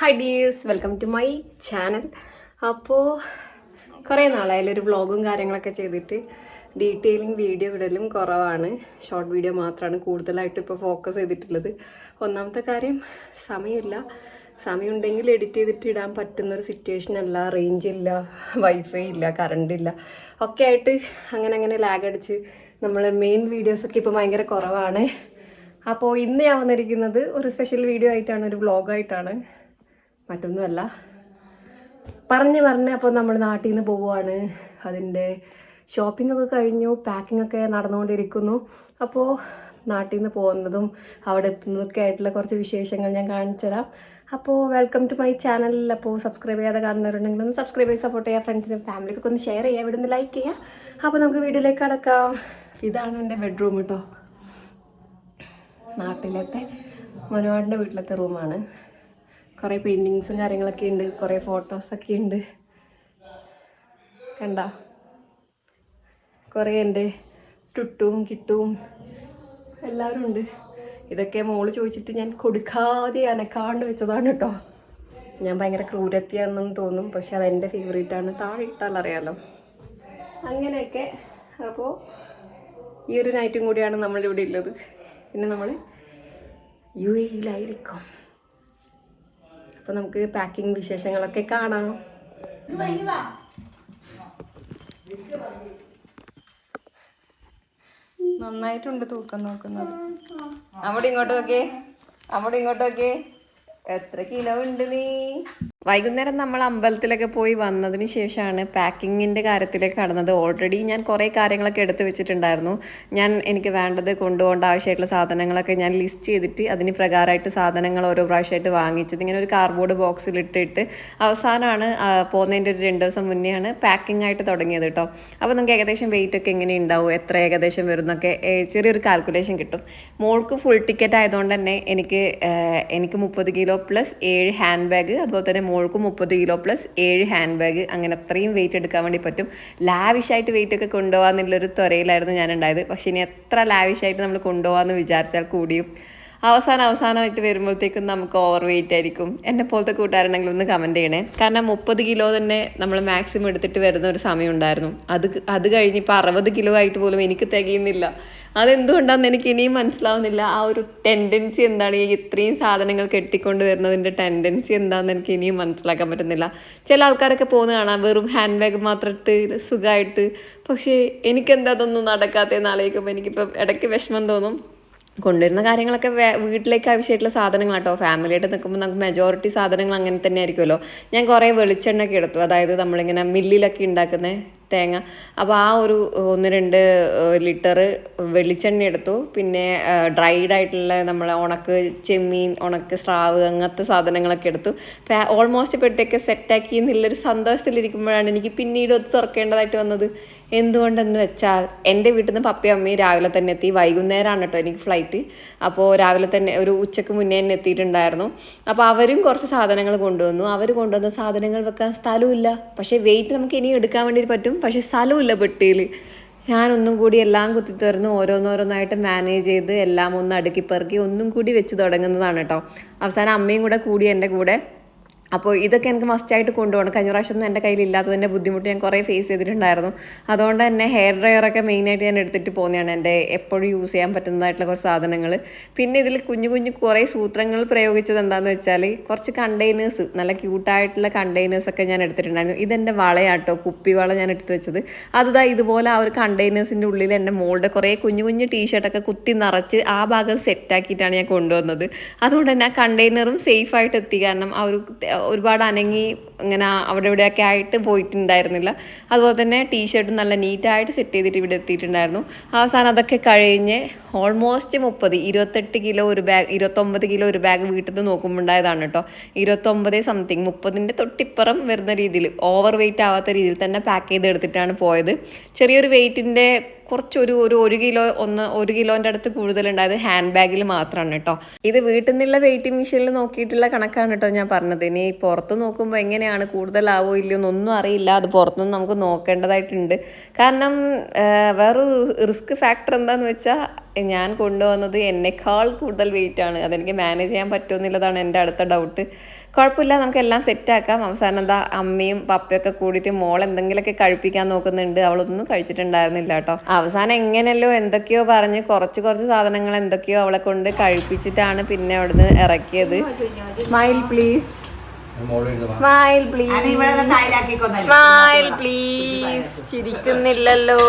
Hi dears welcome to my channel അപ്പോൾ കുറേ നാളായാലും ഒരു വ്ളോഗും കാര്യങ്ങളൊക്കെ ചെയ്തിട്ട്. ഡീറ്റെയിലിംഗ് വീഡിയോ ഇടലും കുറവാണ്. ഷോർട്ട് വീഡിയോ മാത്രമാണ് കൂടുതലായിട്ട് ഇപ്പോൾ ഫോക്കസ് ചെയ്തിട്ടുള്ളത്. ഒന്നാമത്തെ കാര്യം സമയമില്ല. സമയമുണ്ടെങ്കിൽ എഡിറ്റ് ചെയ്തിട്ട് ഇടാൻ പറ്റുന്ന ഒരു സിറ്റുവേഷൻ അല്ല. റേഞ്ച് ഇല്ല വൈഫൈ ഇല്ല കറണ്ട് ഇല്ല. ഒക്കെ ആയിട്ട് അങ്ങനെ അങ്ങനെ ലാഗ് അടിച്ച് നമ്മൾ മെയിൻ വീഡിയോസൊക്കെ ഇപ്പോൾ ഭയങ്കര കുറവാണ്. അപ്പോൾ ഇന്ന് ഞാൻ വന്നിരിക്കുന്നത് ഒരു സ്പെഷ്യൽ വീഡിയോ ആയിട്ടാണ് ഒരു വ്ളോഗായിട്ടാണ് മറ്റൊന്നുമല്ല. പറഞ്ഞ് പറഞ്ഞ് അപ്പോൾ നമ്മൾ നാട്ടിൽ നിന്ന് പോവുകയാണ്. അതിന്റെ ഷോപ്പിംഗ് ഒക്കെ കഴിഞ്ഞു പാക്കിംഗ് ഒക്കെ നടന്നുകൊണ്ടിരിക്കുന്നു. അപ്പോൾ നാട്ടിൽ നിന്ന് പോകുന്നതും അവിടെ എത്തുന്നതൊക്കെ ആയിട്ടുള്ള കുറച്ച് വിശേഷങ്ങൾ ഞാൻ കാണിച്ചു തരാം. അപ്പോൾ വെൽക്കം ടു മൈ ചാനൽ അപ്പോൾ സബ്സ്ക്രൈബ് ചെയ്യാതെ കാണുന്നവരുണ്ടെങ്കിൽ ഒന്ന് സബ്സ്ക്രൈബ് ചെയ്ത് സപ്പോർട്ട് ചെയ്യുക ഫ്രണ്ട്സിനും ഫാമിലിക്കൊക്കെ ഒന്ന് ഷെയർ ചെയ്യുക ഇവിടെ നിന്ന് ലൈക്ക് ചെയ്യുക. അപ്പോൾ നമുക്ക് വീഡിയോയിലേക്ക് കടക്കാം. ഇതാണ് എന്റെ ബെഡ്റൂം കേട്ടോ നാട്ടിലത്തെ മനോഹരന്റെ വീട്ടിലത്തെ റൂമാണ് കുറേ പെയിന്റിങ്സും കാര്യങ്ങളൊക്കെ ഉണ്ട് കുറേ ഫോട്ടോസൊക്കെ ഉണ്ട് കണ്ട? കുറേ ഉണ്ട് ടുട്ടും കിട്ടും. എല്ലാവരും ഉണ്ട് ഇതൊക്കെ മോൾ ചോദിച്ചിട്ട് ഞാൻ കൊടുക്കാതെ അനക്കാണ്ട് വെച്ചതാണ് കേട്ടോ ഞാൻ ഭയങ്കര ക്രൂരത്തിയാണെന്ന് തോന്നും പക്ഷെ അതെന്റെ ഫേവറേറ്റാണ് താഴെ ഇട്ടാൽ അറിയാലോ. അങ്ങനെയൊക്കെ. അപ്പോൾ ഈ ഒരു നൈറ്റും കൂടിയാണ് നമ്മളിവിടെ ഉള്ളത് പിന്നെ നമ്മൾ യു എയിലായിരിക്കും അപ്പോൾ നമുക്ക് പാക്കിംഗ് വിശേഷങ്ങളൊക്കെ കാണാം. നന്നായിട്ടുണ്ട് തൂക്കം നോക്കുന്നത്. അവിടെ ഇങ്ങോട്ട് നോക്കേ അവിടെ ഇങ്ങോട്ട് നോക്കേ. എത്ര കിലോ ഉണ്ട് നീ? വൈകുന്നേരം നമ്മൾ അമ്പലത്തിലൊക്കെ പോയി വന്നതിന് ശേഷമാണ് പാക്കിങ്ങിന്റെ കാര്യത്തിലേക്ക് കടന്നത്. ഓൾറെഡി ഞാൻ കുറേ കാര്യങ്ങളൊക്കെ എടുത്തു വെച്ചിട്ടുണ്ടായിരുന്നു. ഞാൻ എനിക്ക് വേണ്ടത് കൊണ്ടുപോകേണ്ട ആവശ്യമായിട്ടുള്ള സാധനങ്ങളൊക്കെ ഞാൻ ലിസ്റ്റ് ചെയ്തിട്ട് അതിന് പ്രകാരമായിട്ട് സാധനങ്ങൾ ഓരോ പ്രാവശ്യമായിട്ട് വാങ്ങിച്ചത്. ഇങ്ങനെ ഒരു കാർഡ്ബോർഡ് ബോക്സിൽ ഇട്ടിട്ട് അവസാനമാണ് പോകുന്നതിന്റെ ഒരു രണ്ട് ദിവസം മുന്നെയാണ് പാക്കിംഗ് ആയിട്ട് തുടങ്ങിയത് കേട്ടോ അപ്പോൾ നമുക്ക് ഏകദേശം വെയിറ്റ് ഒക്കെ എങ്ങനെ ഉണ്ടാവും? എത്ര ഏകദേശം വരുന്നൊക്കെ ചെറിയൊരു കാൽക്കുലേഷൻ കിട്ടും. മോൾക്ക് ഫുൾ ടിക്കറ്റ് ആയതുകൊണ്ട് തന്നെ എനിക്ക് എനിക്ക് മുപ്പത് കിലോ പ്ലസ് ഏഴ് ഹാൻഡ് ബാഗ് അതുപോലെ തന്നെ മോൾക്ക് മുപ്പത് കിലോ പ്ലസ് ഏഴ് ഹാൻഡ് ബാഗ് അങ്ങനെ അത്രയും വെയിറ്റ് എടുക്കാൻ വേണ്ടി പറ്റും. ലാവിഷായിട്ട് വെയിറ്റ് ഒക്കെ കൊണ്ടുപോകാമെന്നുള്ളൊരു ത്വരയിലായിരുന്നു ഞാൻ ഉണ്ടായത് പക്ഷേ ഇനി എത്ര ലാവിഷായിട്ട് നമ്മൾ കൊണ്ടുപോകാമെന്ന് വിചാരിച്ചാൽ കൂടിയും അവസാനം അവസാനമായിട്ട് വരുമ്പോഴത്തേക്കും നമുക്ക് ഓവർ വെയിറ്റ് ആയിരിക്കും. എന്നെ പോലത്തെ കൂട്ടുകാരുണ്ടെങ്കിൽ ഒന്ന് കമന്റ് ചെയ്യണേ. കാരണം മുപ്പത് കിലോ തന്നെ നമ്മൾ മാക്സിമം എടുത്തിട്ട് വരുന്ന ഒരു സമയം ഉണ്ടായിരുന്നു. അത് അത് കഴിഞ്ഞ് ഇപ്പോൾ അറുപത് കിലോ ആയിട്ട് പോലും എനിക്ക് തികയുന്നില്ല. അതെന്തുകൊണ്ടാണെന്ന് എനിക്ക് ഇനിയും മനസ്സിലാവുന്നില്ല. ആ ഒരു ടെൻഡൻസി എന്താണ്? ഈ ഇത്രയും സാധനങ്ങൾ കെട്ടിക്കൊണ്ട് വരുന്നതിന്റെ ടെൻഡൻസി എന്താണെന്ന് എനിക്ക് ഇനിയും മനസ്സിലാക്കാൻ പറ്റുന്നില്ല. ചില ആൾക്കാരൊക്കെ പോകുന്ന കാണാം. വെറും ഹാൻഡ് ബാഗ് മാത്രം ഇട്ട് സുഖമായിട്ട് പക്ഷേ എനിക്കെന്താ അതൊന്നും നടക്കാത്തതെന്ന് ആലോചിക്കുമ്പോൾ എനിക്കിപ്പോൾ ഇടയ്ക്ക് വിഷമം തോന്നും. കൊണ്ടുവരുന്ന കാര്യങ്ങളൊക്കെ വീട്ടിലേക്ക് ആവശ്യമായിട്ടുള്ള സാധനങ്ങൾ കേട്ടോ ഫാമിലിയായിട്ട് നിൽക്കുമ്പോൾ നമുക്ക് മെജോറിറ്റി സാധനങ്ങൾ അങ്ങനെ തന്നെ ആയിരിക്കുമല്ലോ ഞാൻ കുറേ വെളിച്ചെണ്ണയൊക്കെ എടുത്തു. അതായത് നമ്മളിങ്ങനെ മില്ലിലൊക്കെ ഉണ്ടാക്കുന്ന തേങ്ങ. അപ്പോൾ ആ ഒരു ഒന്ന് രണ്ട് ലിറ്റർ വെളിച്ചെണ്ണ എടുത്തു. പിന്നെ ഡ്രൈഡ് ആയിട്ടുള്ള നമ്മളെ ഉണക്ക് ചെമ്മീൻ ഉണക്ക് സ്രാവ് അങ്ങനത്തെ സാധനങ്ങളൊക്കെ എടുത്തു. ഓൾമോസ്റ്റ് ഇപ്പോഴത്തേക്ക് സെറ്റാക്കി എന്നുള്ളൊരു സന്തോഷത്തിലിരിക്കുമ്പോഴാണ് എനിക്ക് പിന്നീട് തുറക്കേണ്ടതായിട്ട് വന്നത്. എന്തുകൊണ്ടെന്ന് വെച്ചാൽ എന്റെ വീട്ടിൽ നിന്ന് പപ്പയും അമ്മയും രാവിലെ തന്നെ എത്തി. വൈകുന്നേരമാണ് കേട്ടോ എനിക്ക് ഫ്ലൈറ്റ് അപ്പോൾ രാവിലെ തന്നെ ഒരു ഉച്ചയ്ക്ക് മുന്നേ തന്നെ എത്തിയിട്ടുണ്ടായിരുന്നു. അപ്പോൾ അവരും കുറച്ച് സാധനങ്ങൾ കൊണ്ടുവന്നു. അവർ കൊണ്ടുവന്ന സാധനങ്ങൾ വെക്കാൻ സ്ഥലമില്ല പക്ഷേ വെയിറ്റ് നമുക്ക് ഇനി എടുക്കാൻ വേണ്ടി പറ്റും. പക്ഷേ സ്ഥലമില്ല പെട്ടിയിൽ. ഞാനൊന്നും കൂടി എല്ലാം കുത്തി തുറന്ന് ഓരോന്നോരോന്നായിട്ട് മാനേജ് ചെയ്ത് എല്ലാം ഒന്ന് അടുക്കി പെറുക്കി ഒന്നും കൂടി വെച്ച് തുടങ്ങുന്നതാണ് കേട്ടോ. അവസാനം അമ്മയും കൂടെ കൂടി എന്റെ കൂടെ അപ്പോൾ ഇതൊക്കെ എനിക്ക് മസ്റ്റായിട്ട് കൊണ്ടുപോകണം. കഴിഞ്ഞ പ്രാവശ്യം എന്റെ കയ്യിൽ ബുദ്ധിമുട്ട് ഞാൻ കുറേ ഫേസ് ചെയ്തിട്ടുണ്ടായിരുന്നു. അതുകൊണ്ട് തന്നെ ഹെയർ ഡ്രയറൊക്കെ മെയിനായിട്ട് ഞാൻ എടുത്തിട്ട് പോകുന്നതാണ് എന്റെ എപ്പോഴും യൂസ് ചെയ്യാൻ പറ്റുന്നതായിട്ടുള്ള കുറച്ച് സാധനങ്ങൾ. പിന്നെ ഇതിൽ കുഞ്ഞു കുഞ്ഞു കുറേ സൂത്രങ്ങൾ പ്രയോഗിച്ചത് എന്താണെന്ന് വെച്ചാൽ കുറച്ച് കണ്ടെയ്നേഴ്സ് നല്ല ക്യൂട്ടായിട്ടുള്ള കണ്ടെയ്നേഴ്സൊക്കെ ഞാൻ എടുത്തിട്ടുണ്ടായിരുന്നു. ഇതെന്റെ വളയാട്ടോ കുപ്പി വള ഞാൻ എടുത്തു വെച്ചത്. അതുതാ ഇതുപോലെ ആ ഒരു കണ്ടെയ്നേഴ്സിന്റെ ഉള്ളിൽ എന്റെ മോളുടെ കുറേ കുഞ്ഞു കുഞ്ഞു ടീഷർട്ടൊക്കെ കുത്തി നിറച്ച് ആ ഭാഗം സെറ്റാക്കിയിട്ടാണ് ഞാൻ കൊണ്ടുവന്നത്. അതുകൊണ്ട് തന്നെ ആ കണ്ടെയ്നറും സേഫായിട്ട് എത്തി. കാരണം ആ ഒരു ഒരുപാട് അനങ്ങി ഇങ്ങനെ അവിടെ ഇവിടെയൊക്കെ ആയിട്ട് പോയിട്ടുണ്ടായിരുന്നില്ല. അതുപോലെ തന്നെ ടീഷർട്ട് നല്ല നീറ്റായിട്ട് സെറ്റ് ചെയ്തിട്ട് ഇവിടെ എത്തിയിട്ടുണ്ടായിരുന്നു. അവസാനം അതൊക്കെ കഴിഞ്ഞ് ഓൾമോസ്റ്റ് മുപ്പത് ഇരുപത്തെട്ട് കിലോ ഒരു ബാഗ് ഇരുപത്തൊമ്പത് കിലോ ഒരു ബാഗ് വീട്ടിൽ നിന്ന് നോക്കുമ്പോൾ ഉണ്ടായതാണ് കേട്ടോ ഇരുപത്തൊമ്പത് സംതിങ് മുപ്പതിന്റെ തൊട്ടിപ്പുറം വരുന്ന രീതിയിൽ ഓവർ വെയിറ്റ് ആവാത്ത രീതിയിൽ തന്നെ പാക്ക് ചെയ്ത് എടുത്തിട്ടാണ് പോയത്. ചെറിയൊരു വെയിറ്റിന്റെ കുറച്ചൊരു ഒരു ഒരു കിലോ ഒന്ന് ഒരു കിലോന്റെ അടുത്ത് കൂടുതലുണ്ടായത് ഹാൻഡ് ബാഗിൽ മാത്രമാണ് കേട്ടോ ഇത് വീട്ടിൽ നിന്നുള്ള വെയിറ്റിംഗ് മെഷീനിൽ നോക്കിയിട്ടുള്ള കണക്കാണ് കേട്ടോ ഞാൻ പറഞ്ഞത്. ഇനി പുറത്ത് നോക്കുമ്പോൾ എങ്ങനെയാണ് കൂടുതലാവോ ഇല്ലയോ എന്നൊന്നും അറിയില്ല. അത് പുറത്തുനിന്ന് നമുക്ക് നോക്കേണ്ടതായിട്ടുണ്ട്. കാരണം വേറൊരു റിസ്ക് ഫാക്ടർ എന്താന്ന് വെച്ചാൽ ഞാൻ കൊണ്ടുവന്നത് എന്നെക്കാൾ കൂടുതൽ വെയിറ്റ് ആണ്. അതെനിക്ക് മാനേജ് ചെയ്യാൻ പറ്റുമെന്നുള്ളതാണ് എന്റെ അടുത്ത ഡൗട്ട് കുഴപ്പമില്ല നമുക്ക് എല്ലാം സെറ്റാക്കാം. അവസാനം എന്താ അമ്മയും പപ്പയൊക്കെ കൂടിയിട്ട് മോൾ എന്തെങ്കിലുമൊക്കെ കഴിപ്പിക്കാൻ നോക്കുന്നുണ്ട്. അവളൊന്നും കഴിച്ചിട്ടുണ്ടായിരുന്നില്ല കേട്ടോ. അവസാനം എങ്ങനെയല്ലോ എന്തൊക്കെയോ പറഞ്ഞ് കുറച്ച് കുറച്ച് സാധനങ്ങൾ എന്തൊക്കെയോ അവളെ കൊണ്ട് കഴിപ്പിച്ചിട്ടാണ് പിന്നെ അവിടുന്ന് ഇറക്കിയത്. Smile please smile please smile please ചിരിക്കുന്നില്ലല്ലോ.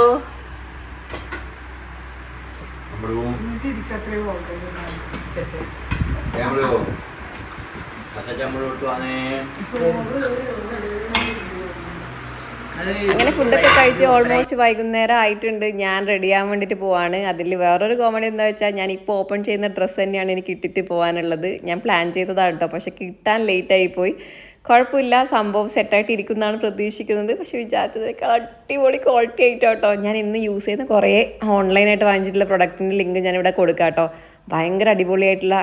അങ്ങനെ ഫുഡൊക്കെ കഴിച്ച് ഓൾമോസ്റ്റ് വൈകുന്നേരം ആയിട്ടുണ്ട്. ഞാൻ റെഡി ആവാൻ വേണ്ടിയിട്ട് പോവാണ്. അതിൽ വേറൊരു കോമഡി എന്താ വെച്ചാൽ ഞാൻ ഇപ്പോൾ ഓപ്പൺ ചെയ്യുന്ന ഡ്രസ്സ് തന്നെയാണ് എനിക്ക് ഇട്ടിട്ട് പോകാനുള്ളത് ഞാൻ പ്ലാൻ ചെയ്തതാണ് കേട്ടോ പക്ഷെ കിട്ടാൻ ലേറ്റ് ആയി പോയി. കുഴപ്പമില്ല. സംഭവം സെറ്റായിട്ട് ഇരിക്കുന്നതാണ് പ്രതീക്ഷിക്കുന്നത്. പക്ഷെ വിചാരിച്ചതിനേക്കാൾ അടിപൊളി ക്വാളിറ്റി ആയിട്ടോ കേട്ടോ ഞാൻ ഇന്ന് യൂസ് ചെയ്യുന്ന കുറേ ഓൺലൈനായിട്ട് വാങ്ങിച്ചിട്ടുള്ള പ്രൊഡക്റ്റിന്റെ ലിങ്ക് ഞാനിവിടെ കൊടുക്കാം കേട്ടോ ഭയങ്കര അടിപൊളിയായിട്ടുള്ള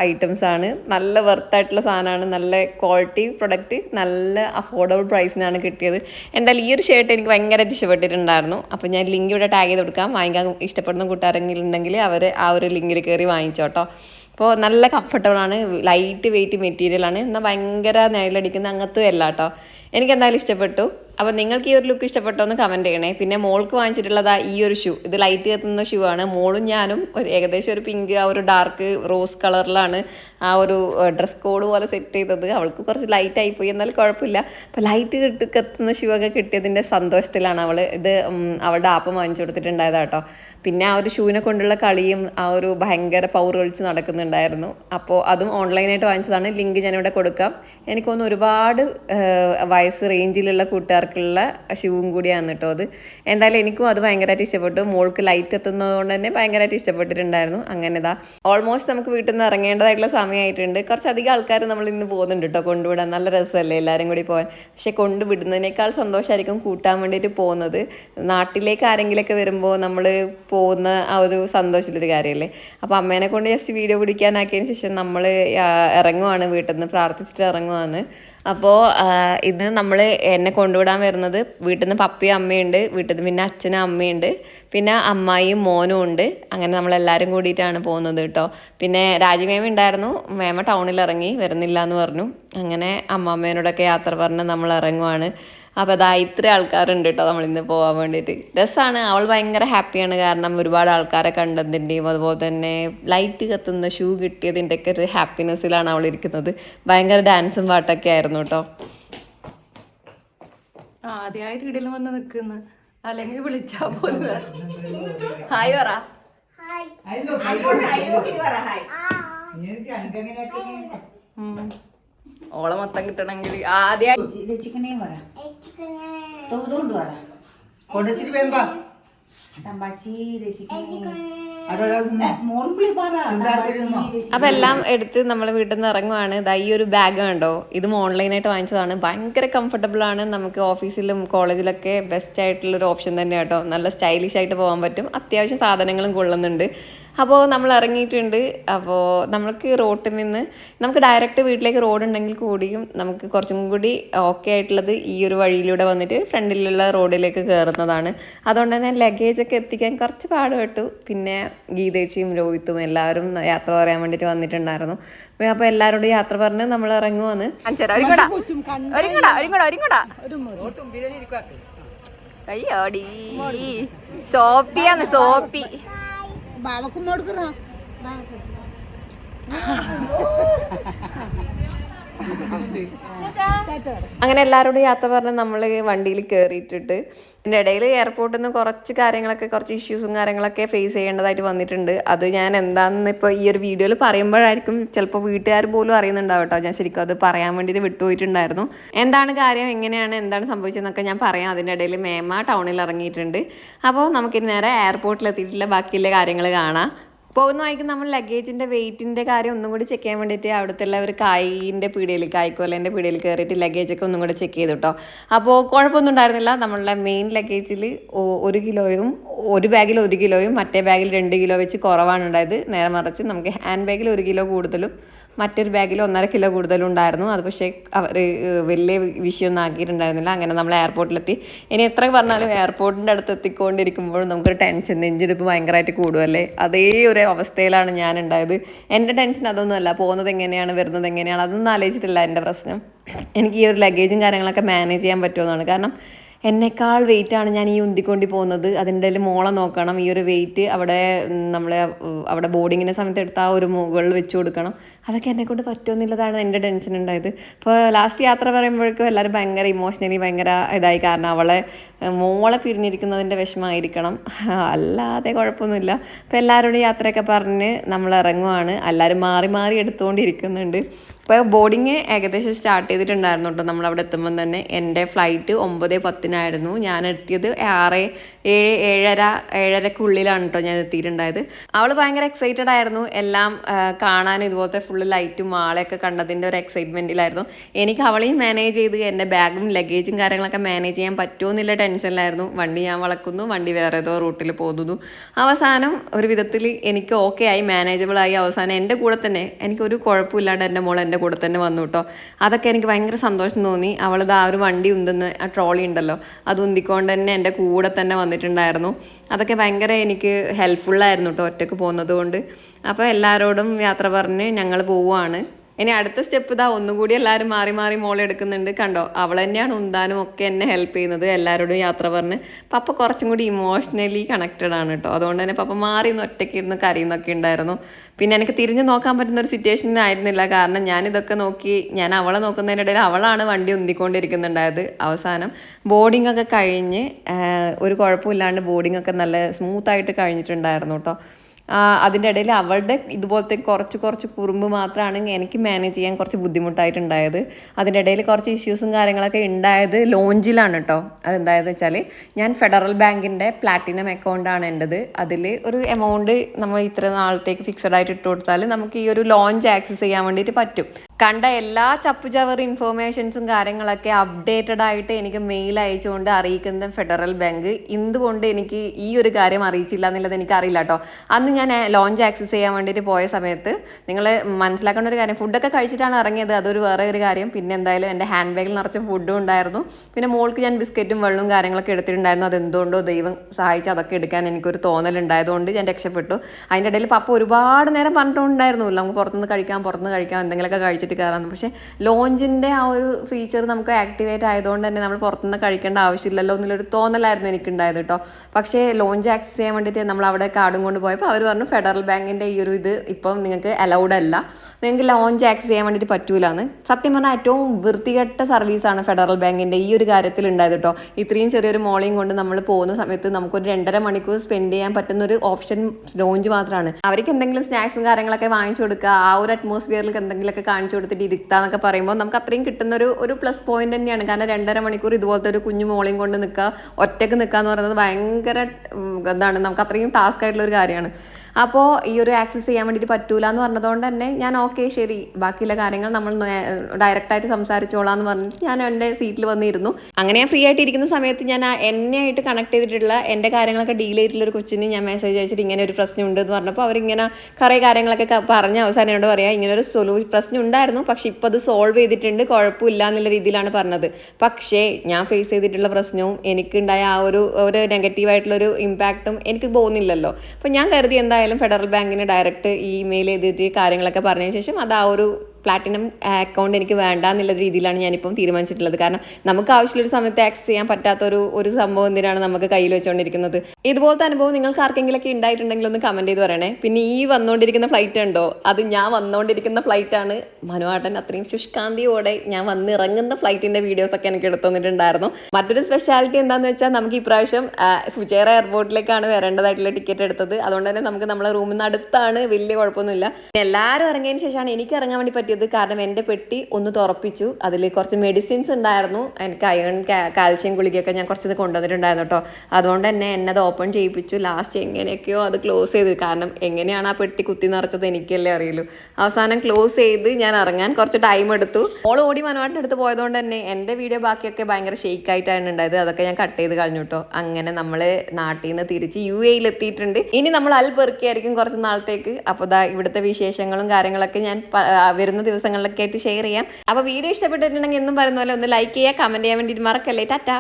ആണ്. നല്ല വെർത്തായിട്ടുള്ള സാധനമാണ്. നല്ല ക്വാളിറ്റി പ്രൊഡക്റ്റ് നല്ല അഫോർഡബിൾ പ്രൈസിനാണ് കിട്ടിയത്. എന്തായാലും ഈ ഒരു ഷർട്ട് എനിക്ക് ഭയങ്കരമായിട്ട് ഇഷ്ടപ്പെട്ടിട്ടുണ്ടായിരുന്നു. അപ്പോൾ ഞാൻ ലിങ്ക് ഇവിടെ ടാഗ് ചെയ്ത് കൊടുക്കാം. വാങ്ങിക്കാൻ ഇഷ്ടപ്പെടുന്ന കൂട്ടുകാരെങ്കിലും ഉണ്ടെങ്കിൽ അവർ ആ ഒരു ലിങ്കിൽ കയറി വാങ്ങിച്ചോട്ടോ. അപ്പോൾ നല്ല കംഫർട്ടബിൾ ആണ്. ലൈറ്റ് വെയിറ്റ് മെറ്റീരിയലാണ് എന്നാൽ ഭയങ്കര നിഴലടിക്കുന്ന അങ്ങനത്തെ അല്ല കേട്ടോ എനിക്ക് എന്തായാലും ഇഷ്ടപ്പെട്ടു. അപ്പോൾ നിങ്ങൾക്ക് ഈ ഒരു ലുക്ക് ഇഷ്ടപ്പെട്ടോ എന്ന് കമന്റ് ചെയ്യണേ. പിന്നെ മോൾക്ക് വാങ്ങിച്ചിട്ടുള്ളതാ ഈ ഒരു ഷൂ ഇത് ലൈറ്റ് കത്തുന്ന ഷൂ ആണ്. മോളും ഞാനും ഒരു ഏകദേശം ഒരു പിങ്ക് ആ ഒരു ഡാർക്ക് റോസ് കളറിലാണ് ആ ഒരു ഡ്രസ് കോഡ് പോലെ സെറ്റ് ചെയ്തത്. അവൾക്ക് കുറച്ച് ലൈറ്റ് ആയിപ്പോയി എന്നാൽ കുഴപ്പമില്ല. അപ്പോൾ ലൈറ്റ് കിട്ടി കത്തുന്ന ഷൂ ഒക്കെ കിട്ടിയതിന്റെ സന്തോഷത്തിലാണ് അവൾ ഇത് അവളുടെ ആപ്പം വാങ്ങിച്ചു കൊടുത്തിട്ടുണ്ടായത് കേട്ടോ. പിന്നെ ആ ഒരു ഷൂവിനെ കൊണ്ടുള്ള കളിയും ആ ഒരു ഭയങ്കര പവർ കളിച്ച് നടക്കുന്നുണ്ടായിരുന്നു. അപ്പോൾ അതും ഓൺലൈനായിട്ട് വാങ്ങിച്ചതാണ്. ലിങ്ക് ഞാനിവിടെ കൊടുക്കാം. എനിക്കൊന്ന് ഒരുപാട് വയസ്സ് റേഞ്ചിലുള്ള കൂട്ടുകാർക്കുള്ള ഷൂവും കൂടിയാണ് കേട്ടോ അത്. എന്തായാലും എനിക്കും അത് ഭയങ്കരമായിട്ട് ഇഷ്ടപ്പെട്ടു. മോൾക്ക് ലൈറ്റ് എത്തുന്നതുകൊണ്ട് തന്നെ ഭയങ്കരമായിട്ട് ഇഷ്ടപ്പെട്ടിട്ടുണ്ടായിരുന്നു. അങ്ങനെ ഇതാ ഓൾമോസ്റ്റ് നമുക്ക് വീട്ടിൽ നിന്ന് ഇറങ്ങേണ്ടതായിട്ടുള്ള സമയമായിട്ടുണ്ട്. കുറച്ചധികം ആൾക്കാർ നമ്മൾ ഇന്ന് പോകുന്നുണ്ട് കേട്ടോ കൊണ്ടുവിടാൻ. നല്ല രസമല്ലേ എല്ലാവരും കൂടി പോകാൻ. പക്ഷെ കൊണ്ടുവിടുന്നതിനേക്കാൾ സന്തോഷമായിരിക്കും കൂട്ടാൻ വേണ്ടിയിട്ട് പോകുന്നത്. നാട്ടിലേക്ക് ആരെങ്കിലുമൊക്കെ വരുമ്പോൾ നമ്മൾ പോകുന്ന ആ ഒരു സന്തോഷത്തിലൊരു കാര്യമല്ലേ. അപ്പോൾ അമ്മേനെ കൊണ്ട് ജസ്റ്റ് വീഡിയോ പിടിക്കാനാക്കിയതിന് ശേഷം നമ്മൾ ഇറങ്ങുവാണ്. വീട്ടിൽ നിന്ന് പ്രാർത്ഥിച്ചിട്ട് ഇറങ്ങുവാണ്. അപ്പോൾ ഇന്ന് നമ്മൾ എന്നെ കൊണ്ടുവിടാൻ വരുന്നത് വീട്ടിൽ നിന്ന് പപ്പയും അമ്മയുണ്ട് വീട്ടിൽ നിന്ന് പിന്നെ അച്ഛനും അമ്മയുണ്ട് പിന്നെ അമ്മായിയും മോനും ഉണ്ട്. അങ്ങനെ നമ്മളെല്ലാവരും കൂടിയിട്ടാണ് പോകുന്നത് കേട്ടോ. പിന്നെ രാജമേമ ഉണ്ടായിരുന്നു മേമ ടൗണിൽ ഇറങ്ങി വരുന്നില്ല എന്ന് പറഞ്ഞു. അങ്ങനെ അമ്മാമ്മേനോടൊക്കെ യാത്ര പറഞ്ഞ് നമ്മൾ ഇറങ്ങുവാണ്. അപ്പോൾ അതാ ഇത്ര ആൾക്കാരുണ്ട് കേട്ടോ നമ്മളിന്ന് പോകാൻ വേണ്ടിയിട്ട്. രസമാണ് അവൾ ഭയങ്കര ഹാപ്പിയാണ്. കാരണം ഒരുപാട് ആൾക്കാരെ കണ്ടതിന്റെയും അതുപോലെ തന്നെ ലൈറ്റ് കത്തുന്ന ഷൂ കിട്ടിയതിന്റെ ഒക്കെ ഒരു ഹാപ്പിനെസ്സിലാണ് അവൾ ഇരിക്കുന്നത്. ഭയങ്കര ഡാൻസും പാട്ടൊക്കെ ആയിരുന്നു കേട്ടോ ആദ്യമായിട്ട് ഇടയിൽ വന്ന് നിൽക്കുന്നു. അല്ലെങ്കിൽ വിളിച്ചാ പോലും. ഹായ് പറ. ഉം. ഓളെ മൊത്തം കിട്ടണമെങ്കിൽ ആദ്യം പറ. പറ കൊണ്ടച്ചിട്ട് വേമ്പാ അപ്പം എല്ലാം എടുത്ത് നമ്മൾ വീട്ടിൽ നിന്ന് ഇറങ്ങുവാണ്. ഇതാ ഈ ഒരു ബാഗ് കണ്ടോ? ഇതും ഓൺലൈനായിട്ട് വാങ്ങിച്ചതാണ്. ഭയങ്കര കംഫർട്ടബിൾ ആണ്. നമുക്ക് ഓഫീസിലും കോളേജിലൊക്കെ ബെസ്റ്റ് ആയിട്ടുള്ള ഒരു ഓപ്ഷൻ തന്നെ കേട്ടോ. നല്ല സ്റ്റൈലിഷ് ആയിട്ട് പോകാൻ പറ്റും. അത്യാവശ്യം സാധനങ്ങളും കൊള്ളുന്നുണ്ട്. അപ്പോൾ നമ്മൾ ഇറങ്ങിയിട്ടുണ്ട്. അപ്പോൾ നമുക്ക് റോട്ടിൽ നിന്ന് നമുക്ക് ഡയറക്റ്റ് വീട്ടിലേക്ക് റോഡ് ഉണ്ടെങ്കിൽ കൂടിയും നമുക്ക് കുറച്ചും കൂടി ഓക്കെ ആയിട്ടുള്ളത് ഈ ഒരു വഴിയിലൂടെ വന്നിട്ട് ഫ്രണ്ടിലുള്ള റോഡിലേക്ക് കയറുന്നതാണ് അതുകൊണ്ട് തന്നെ ലഗേജ് ഒക്കെ എത്തിക്കാൻ കുറച്ച് പാടുപെട്ടു. പിന്നെ ഗീതേച്ചിയും രോഹിത്തും എല്ലാവരും യാത്ര പറയാൻ വേണ്ടിയിട്ട് വന്നിട്ടുണ്ടായിരുന്നു. അപ്പോൾ എല്ലാവരോടും യാത്ര പറഞ്ഞ് നമ്മൾ ഇറങ്ങുവാന്ന് സോപ്പിയാണ് അയ്യോടി. സോപ്പിയാന്ന് സോപ്പി బావకు మొడుకురా. അങ്ങനെ എല്ലാവരോടും യാത്ര പറഞ്ഞ് നമ്മൾ വണ്ടിയിൽ കയറിയിട്ടിട്ട് എന്റെ ഇടയിൽ എയർപോർട്ടിൽ നിന്ന് കുറച്ച് കാര്യങ്ങളൊക്കെ കുറച്ച് ഇഷ്യൂസും കാര്യങ്ങളൊക്കെ ഫേസ് ചെയ്യേണ്ടതായിട്ട് വന്നിട്ടുണ്ട്. അത് ഞാൻ എന്താണെന്ന് ഇപ്പോൾ ഈ ഒരു വീഡിയോയിൽ പറയുമ്പോഴായിരിക്കും ചിലപ്പോൾ വീട്ടുകാർ പോലും അറിയുന്നുണ്ടാവും കേട്ടോ ഞാൻ ശരിക്കും അത് പറയാൻ വേണ്ടിയിട്ട് വിട്ടുപോയിട്ടുണ്ടായിരുന്നു. എന്താണ് കാര്യം? എങ്ങനെയാണ്? എന്താണ് സംഭവിച്ചതെന്നൊക്കെ ഞാൻ പറയാം. അതിന്റെ ഇടയിൽ മേമ ടൗണിൽ ഇറങ്ങിയിട്ടുണ്ട്. അപ്പോൾ നമുക്കിനി നേരെ എയർപോർട്ടിൽ എത്തിയിട്ടുള്ള ബാക്കിയുള്ള കാര്യങ്ങൾ കാണാം. പോകുന്ന വഴിക്ക് നമ്മൾ ലഗേജിന്റെ വെയിറ്റിന്റെ കാര്യം ഒന്നും കൂടി ചെക്ക് ചെയ്യാൻ വേണ്ടിയിട്ട് അവിടുത്തെ ഒരു കായിന്റെ പീടിയിൽ കായ്ക്കോലേന്റെ പീടിയിൽ കയറിയിട്ട് ലഗേജൊക്കെ ഒന്നും കൂടി ചെക്ക് ചെയ്തു കേട്ടോ അപ്പോൾ കുഴപ്പമൊന്നും ഉണ്ടായിരുന്നില്ല. നമ്മളുടെ മെയിൻ ലഗേജിൽ ഒരു കിലോയും ഒരു ബാഗിൽ ഒരു കിലോയും മറ്റേ ബാഗിൽ രണ്ട് കിലോ വെച്ച് കുറവാണ് ഉണ്ടായത്. നേരെ മറിച്ച് നമുക്ക് ഹാൻഡ് ബാഗിൽ ഒരു കിലോ കൂടുതലും മറ്റൊരു ബാഗിൽ ഒന്നര കിലോ കൂടുതലുണ്ടായിരുന്നു. അത് പക്ഷേ അവർ വലിയ വിഷയമൊന്നും ആക്കിയിട്ടുണ്ടായിരുന്നില്ല. അങ്ങനെ നമ്മൾ എയർപോർട്ടിലെത്തി. ഇനി എത്ര പറഞ്ഞാലും എയർപോർട്ടിന്റെ അടുത്ത് എത്തിക്കൊണ്ടിരിക്കുമ്പോഴും നമുക്കൊരു ടെൻഷൻ. നെഞ്ചെടുപ്പ് ഭയങ്കരമായിട്ട് കൂടുമല്ലേ അതേ ഒരു അവസ്ഥയിലാണ് ഞാൻ ഉണ്ടായത് എന്റെ ടെൻഷൻ അതൊന്നുമല്ല. പോകുന്നത് എങ്ങനെയാണ് വരുന്നത് എങ്ങനെയാണ് അതൊന്നും ആലോചിച്ചിട്ടില്ല എന്റെ പ്രശ്നം. എനിക്ക് ഈ ഒരു ലഗേജും കാര്യങ്ങളൊക്കെ മാനേജ് ചെയ്യാൻ പറ്റുമെന്നാണ്. കാരണം എന്നേക്കാൾ വെയിറ്റാണ് ഞാൻ ഈ ഉന്തിക്കൊണ്ടി പോകുന്നത്. അതിന്റെ മോളെ നോക്കണം. ഈ ഒരു വെയിറ്റ് അവിടെ നമ്മളെ അവിടെ ബോർഡിങ്ങിന്റെ സമയത്ത് എടുത്ത് ആ ഒരു മുകളിൽ വെച്ച് കൊടുക്കണം. അതൊക്കെ എന്നെ കൊണ്ട് പറ്റുമെന്നുള്ളതാണ് എന്റെ ടെൻഷൻ ഉണ്ടായത്. ഇപ്പോൾ ലാസ്റ്റ് യാത്ര പറയുമ്പോഴേക്കും എല്ലാവരും ഭയങ്കര ഇമോഷണലി ഭയങ്കര ഇതായി. കാരണം അവളെ മോളെ പിരിഞ്ഞിരിക്കുന്നതിന്റെ വിഷമമായിരിക്കണം. അല്ലാതെ കുഴപ്പമൊന്നുമില്ല. അപ്പോൾ എല്ലാവരോടും യാത്രയൊക്കെ പറഞ്ഞ് നമ്മൾ ഇറങ്ങുവാണ്. എല്ലാവരും മാറി മാറി എടുത്തുകൊണ്ടിരിക്കുന്നുണ്ട്. ഇപ്പോൾ ബോർഡിങ് ഏകദേശം സ്റ്റാർട്ട് ചെയ്തിട്ടുണ്ടായിരുന്നു കേട്ടോ. നമ്മളവിടെ എത്തുമ്പം തന്നെ എന്റെ ഫ്ലൈറ്റ് ഒമ്പത് പത്തിനായിരുന്നു. ഞാൻ എത്തിയത് ആറ് ഏഴ് ഏഴര ഏഴരക്കുള്ളിലാണ് കേട്ടോ ഞാൻ എത്തിയിട്ടുണ്ടായത്. അവൾ ഭയങ്കര എക്സൈറ്റഡ് ആയിരുന്നു. എല്ലാം കാണാൻ ഇതുപോലത്തെ ഫുള്ള് ലൈറ്റും ആളെയൊക്കെ കണ്ടതിന്റെ ഒരു എക്സൈറ്റ്മെന്റിലായിരുന്നു എനിക്ക് അവളെയും മാനേജ് ചെയ്ത് എന്റെ ബാഗും ലഗേജും കാര്യങ്ങളൊക്കെ മാനേജ് ചെയ്യാൻ പറ്റുമോ എന്നുള്ള ടെൻഷനിലായിരുന്നു. വണ്ടി ഞാൻ വളക്കുന്നു വണ്ടി വേറെ ഏതോ റൂട്ടിൽ പോകുന്നു അവസാനം ഒരു വിധത്തിൽ എനിക്ക് ഓക്കെ ആയി മാനേജബിൾ ആയി. അവസാനം എന്റെ കൂടെ തന്നെ എനിക്കൊരു കുഴപ്പമില്ലാണ്ട് എന്റെ മോൾ എന്റെ കൂടെ തന്നെ വന്നു കേട്ടോ അതൊക്കെ എനിക്ക് ഭയങ്കര സന്തോഷം തോന്നി. അവളത് ആ ഒരു വണ്ടി ഉന്തുന്ന ആ ട്രോളി ഉണ്ടല്ലോ അത് ഉന്തിക്കൊണ്ട് തന്നെ എന്റെ കൂടെ തന്നെ വന്നിട്ടുണ്ടായിരുന്നു. അതൊക്കെ ഭയങ്കര എനിക്ക് ഹെൽപ്ഫുള്ളായിരുന്നു കേട്ടോ ഒറ്റയ്ക്ക് പോകുന്നത് കൊണ്ട് അപ്പോൾ എല്ലാവരോടും യാത്ര പറഞ്ഞ് ഞങ്ങൾ പോവുകയാണ് ഇനി അടുത്ത സ്റ്റെപ്പ് ഇതാ ഒന്നുകൂടി എല്ലാവരും മാറി മാറി മോളെ എടുക്കുന്നുണ്ട്. കണ്ടോ? അവൾ തന്നെയാണ് ഉന്താനും ഒക്കെ എന്നെ ഹെൽപ്പ് ചെയ്യുന്നത്. എല്ലാവരോടും യാത്ര പറഞ്ഞ്. പപ്പ കുറച്ചും കൂടി ഇമോഷണലി കണക്റ്റഡ് ആണ് കേട്ടോ. അതുകൊണ്ട് തന്നെ പപ്പ മാറി നിന്ന് ഒറ്റയ്ക്ക് ഇരുന്ന് കരയുന്നൊക്കെ ഉണ്ടായിരുന്നു. പിന്നെ എനിക്ക് തിരിഞ്ഞു നോക്കാൻ പറ്റുന്ന ഒരു സിറ്റുവേഷൻ ആയിരുന്നില്ല. കാരണം ഞാൻ ഇതൊക്കെ നോക്കി ഞാൻ അവളെ നോക്കുന്നതിനിടയിൽ അവളാണ് വണ്ടി ഉന്തിക്കൊണ്ടിരിക്കുന്നുണ്ടായത് അവസാനം. ബോർഡിംഗ് ഒക്കെ കഴിഞ്ഞ് ഒരു കുഴപ്പമില്ലാണ്ട് ബോർഡിംഗ് ഒക്കെ നല്ല സ്മൂത്തായിട്ട് കഴിഞ്ഞിട്ടുണ്ടായിരുന്നു കേട്ടോ. അതിന്റെ ഇടയിൽ അവളുടെ ഇതുപോലത്തെ കുറച്ച് കുറച്ച് കുറുമ്പ് മാത്രമാണ് എനിക്ക് മാനേജ് ചെയ്യാൻ കുറച്ച് ബുദ്ധിമുട്ടായിട്ടുണ്ടായത്. അതിന്റെ ഇടയിൽ കുറച്ച് ഇഷ്യൂസും കാര്യങ്ങളൊക്കെ ഉണ്ടായത് ലോഞ്ചിലാണ് കേട്ടോ അതെന്തായെന്ന് വെച്ചാൽ ഞാൻ ഫെഡറൽ ബാങ്കിന്റെ പ്ലാറ്റിനം അക്കൗണ്ടാണ് എന്റെത്. അതിൽ ഒരു എമൗണ്ട് നമ്മൾ ഇത്ര നാളത്തേക്ക് ഫിക്സഡ് ആയിട്ട് ഇട്ട് കൊടുത്താൽ നമുക്ക് ഈ ഒരു ലോഞ്ച് ആക്സസ് ചെയ്യാൻ വേണ്ടിയിട്ട് പറ്റും. കണ്ട എല്ലാ ചപ്പുചവർ ഇൻഫോർമേഷൻസും കാര്യങ്ങളൊക്കെ അപ്ഡേറ്റഡ് ആയിട്ട് എനിക്ക് മെയിൽ അയച്ചുകൊണ്ട് അറിയിക്കുന്ന ഫെഡറൽ ബാങ്ക് എന്തുകൊണ്ട് എനിക്ക് ഈ ഒരു കാര്യം അറിയിച്ചില്ല എന്നുള്ളത് എനിക്ക് അറിയില്ല കേട്ടോ അന്ന് ഞാൻ ലോഞ്ച് ആക്സസ് ചെയ്യാൻ വേണ്ടിയിട്ട് പോയ സമയത്ത് നിങ്ങൾ മനസ്സിലാക്കേണ്ട ഒരു കാര്യം ഫുഡൊക്കെ കഴിച്ചിട്ടാണ് ഇറങ്ങിയത്. അതൊരു വേറെ ഒരു കാര്യം. പിന്നെ എന്തായാലും എന്റെ ഹാൻഡ് ബാഗിൽ നിറച്ച ഫുഡും ഉണ്ടായിരുന്നു. പിന്നെ മോൾക്ക് ഞാൻ ബിസ്ക്കറ്റും വെള്ളവും കാര്യങ്ങളൊക്കെ എടുത്തിട്ടുണ്ടായിരുന്നു. അതെന്തുകൊണ്ടോ ദൈവം സഹായിച്ച് അതൊക്കെ എടുക്കാൻ എനിക്കൊരു തോന്നലുണ്ടായതുകൊണ്ട് ഞാൻ രക്ഷപ്പെട്ടു. അതിന്റെ ഇടയിൽ പപ്പ ഒരുപാട് നേരം പറഞ്ഞിട്ടുണ്ടായിരുന്നു. നമുക്ക് പുറത്തുനിന്ന് കഴിക്കാം പുറത്തുനിന്ന് കഴിക്കാം എന്തെങ്കിലുമൊക്കെ കഴിച്ചിട്ട് കയറാമെന്ന് പക്ഷേ ലോഞ്ചിന്റെ ആ ഒരു ഫീച്ചർ നമുക്ക് ആക്ടിവേറ്റ് ആയതുകൊണ്ട് തന്നെ നമ്മൾ പുറത്തുനിന്ന് കഴിക്കേണ്ട ആവശ്യമില്ലല്ലോ എന്നുള്ളൊരു തോന്നലായിരുന്നു എനിക്കുണ്ടായത് കേട്ടോ പക്ഷേ ലോഞ്ച് ആക്സസ് ചെയ്യാൻ വേണ്ടിയിട്ട് നമ്മൾ അവിടെ കാർഡും കൊണ്ട് പോയപ്പോൾ അവർ പറഞ്ഞു ഫെഡറൽ ബാങ്കിന്റെ ഈ ഒരു ഇത് ഇപ്പം നിങ്ങൾക്ക് അലൗഡ് അല്ല. നിങ്ങൾക്ക് ലോഞ്ച് ആക്സസ് ചെയ്യാൻ വേണ്ടിയിട്ട് പറ്റൂല എന്ന് സത്യം പറഞ്ഞാൽ ഏറ്റവും വൃത്തികെട്ട സർവീസാണ് ഫെഡറൽ ബാങ്കിന്റെ ഈ ഒരു കാര്യത്തിൽ ഉണ്ടായത് കേട്ടോ ഇത്രയും ചെറിയൊരു മോളെയും കൊണ്ട് നമ്മൾ പോകുന്ന സമയത്ത് നമുക്കൊരു രണ്ടര മണിക്കൂർ സ്പെൻഡ് ചെയ്യാൻ പറ്റുന്ന ഒരു ഓപ്ഷൻ ലോഞ്ച് മാത്രമാണ് അവർക്ക് എന്തെങ്കിലും സ്നാക്സും കാര്യങ്ങളൊക്കെ വാങ്ങിച്ചു കൊടുക്കുക ആ ഒരു അറ്റ്മോസ്ഫിയറിൽ എന്തെങ്കിലുമൊക്കെ കാണിച്ചു കൊടുത്തിട്ട് ഇരുത്താന്നൊക്കെ പറയുമ്പോൾ നമുക്ക് അത്രയും കിട്ടുന്ന ഒരു ഒരു പ്ലസ് പോയിന്റ് തന്നെയാണ്. കാരണം രണ്ടര മണിക്കൂർ ഇതുപോലത്തെ ഒരു കുഞ്ഞു മോളെയും കൊണ്ട് നിൽക്കുക ഒറ്റയ്ക്ക് നിൽക്കുക എന്ന് പറയുന്നത് ഭയങ്കര എന്താണ് നമുക്ക് അത്രയും ടാസ്ക് ആയിട്ടുള്ള ഒരു കാര്യമാണ്. അപ്പോൾ ഈ ഒരു ആക്സസ് ചെയ്യാൻ വേണ്ടിയിട്ട് പറ്റൂല എന്ന് പറഞ്ഞതുകൊണ്ട് തന്നെ ഞാൻ ഓക്കെ ശരി. ബാക്കിയുള്ള കാര്യങ്ങൾ നമ്മൾ ഡയറക്റ്റായിട്ട് സംസാരിച്ചോളാം എന്ന് പറഞ്ഞിട്ട് ഞാൻ എന്റെ സീറ്റിൽ വന്നിരുന്നു. അങ്ങനെ ഞാൻ ഫ്രീ ആയിട്ട് ഇരിക്കുന്ന സമയത്ത് ഞാൻ ആ എന്നെ ആയിട്ട് കണക്ട് ചെയ്തിട്ടുള്ള എന്റെ കാര്യങ്ങളൊക്കെ ഡീൽ ചെയ്തിട്ടുള്ള ഒരു കൊച്ചിന് ഞാൻ മെസ്സേജ് അയച്ചിട്ട് ഇങ്ങനെ ഒരു പ്രശ്നം ഉണ്ട് എന്ന് പറഞ്ഞപ്പോൾ അവരിങ്ങനെ കുറേ കാര്യങ്ങളൊക്കെ പറഞ്ഞ അവസാനം എന്നോട് പറയാം ഇങ്ങനെ ഒരു സൊല്യൂ പ്രശ്നം ഉണ്ടായിരുന്നു പക്ഷെ ഇപ്പോൾ അത് സോൾവ് ചെയ്തിട്ടുണ്ട്. കുഴപ്പമില്ല എന്നുള്ള രീതിയിലാണ് പറഞ്ഞത്. പക്ഷേ ഞാൻ ഫേസ് ചെയ്തിട്ടുള്ള പ്രശ്നവും എനിക്കുണ്ടായ ആ ഒരു ഒരു നെഗറ്റീവായിട്ടുള്ളൊരു ഇമ്പാക്റ്റും എനിക്ക് പോകുന്നില്ലല്ലോ അപ്പോൾ ഞാൻ കരുതി എന്തായാലും ഫെഡറൽ ബാങ്കിന് ഡയറക്റ്റ് ഇമെയിൽ ചെയ്തിട്ട് കാര്യങ്ങളൊക്കെ പറഞ്ഞതിന് ശേഷം അത് ആ ഒരു പ്ലാറ്റിനം അക്കൗണ്ട് എനിക്ക് വേണ്ട എന്നുള്ള രീതിയിലാണ് ഞാനിപ്പം തീരുമാനിച്ചിട്ടുള്ളത്. കാരണം നമുക്ക് ആവശ്യമുള്ള ഒരു സമയത്ത് ആക്സസ് ചെയ്യാൻ പറ്റാത്ത ഒരു ഒരു സംഭവം എന്തിനാണ് നമുക്ക് കയ്യിൽ വെച്ചുകൊണ്ടിരിക്കുന്നത് ഇതുപോലത്തെ അനുഭവം നിങ്ങൾക്ക് ആർക്കെങ്കിലൊക്കെ ഉണ്ടായിട്ടുണ്ടെങ്കിൽ ഒന്ന് കമന്റ് ചെയ്ത് പറയണേ. പിന്നെ ഈ വന്നുകൊണ്ടിരിക്കുന്ന ഫ്ലൈറ്റ് ഉണ്ടോ? അത് ഞാൻ വന്നുകൊണ്ടിരിക്കുന്ന ഫ്ലൈറ്റ് ആണ്. മനുവാട്ടൻ അത്രയും ശുഷ്കാന്തിയോടെ ഞാൻ വന്നിറങ്ങുന്ന ഫ്ലൈറ്റിന്റെ വീഡിയോസ് ഒക്കെ എനിക്ക് എടുത്തു തന്നിട്ടുണ്ടായിരുന്നു. മറ്റൊരു സ്പെഷ്യാലിറ്റി എന്താണെന്ന് വെച്ചാൽ നമുക്ക് ഇപ്രാവശ്യം ഫുജേറ എയർപോർട്ടിലേക്കാണ് വരേണ്ടതായിട്ടുള്ള ടിക്കറ്റ് എടുത്തത്. അതുകൊണ്ട് തന്നെ നമുക്ക് നമ്മളെ റൂമിൽ നിന്ന് അടുത്താണ്. വലിയ കുഴപ്പമൊന്നുമില്ല. എല്ലാവരും ഇറങ്ങിയതിന് ശേഷമാണ് എനിക്ക് ഇറങ്ങാൻ വേണ്ടി പറ്റിയത് പറ്റിയത് കാരണം എന്റെ പെട്ടി ഒന്ന് തുറപ്പിച്ചു. അതിൽ കുറച്ച് മെഡിസിൻസ് ഉണ്ടായിരുന്നു. എനിക്ക് അയൺ കാൽഷ്യം ഗുളികയൊക്കെ ഞാൻ കുറച്ചത് കൊണ്ടുവന്നിട്ടുണ്ടായിരുന്നു കേട്ടോ. അതുകൊണ്ട് തന്നെ എന്നെ അത് ഓപ്പൺ ചെയ്യിപ്പിച്ചു. ലാസ്റ്റ് എങ്ങനെയൊക്കെയോ അത് ക്ലോസ് ചെയ്ത്. കാരണം എങ്ങനെയാണ് ആ പെട്ടി കുത്തി നിറച്ചത് എനിക്കല്ലേ അറിയുള്ളൂ. അവസാനം ക്ലോസ് ചെയ്ത് ഞാൻ ഇറങ്ങാൻ കുറച്ച് ടൈം എടുത്തു. ഓൾ ഓടി മനോഹരന്റെ അടുത്ത് പോയതുകൊണ്ട് തന്നെ എന്റെ വീഡിയോ ബാക്കിയൊക്കെ ഭയങ്കര ഷെയ്ക്ക് ആയിട്ടാണ് ഉണ്ടായത്. അതൊക്കെ ഞാൻ കട്ട് ചെയ്ത് കളഞ്ഞു കേട്ടോ. അങ്ങനെ നമ്മൾ നാട്ടിൽ നിന്ന് തിരിച്ച് യു എയിൽ എത്തിയിട്ടുണ്ട് ഇനി നമ്മൾ അൽ പെറുക്കിയായിരിക്കും കുറച്ച് നാളത്തേക്ക്. അപ്പോൾ ഇവിടുത്തെ വിശേഷങ്ങളും കാര്യങ്ങളൊക്കെ ഞാൻ ആ, വരുന്ന ദിവസങ്ങളിലൊക്കെ ആയിട്ട് ഷെയർ ചെയ്യാം. അപ്പോൾ വീഡിയോ ഇഷ്ടപ്പെട്ടിട്ടുണ്ടെങ്കിൽ എന്നും പറയുന്ന പോലെ ഒന്ന് ലൈക്ക് ചെയ്യുക കമന്റ് ചെയ്യാൻ വേണ്ടിയിട്ട് മറക്കല്ലേ. ടാറ്റാ.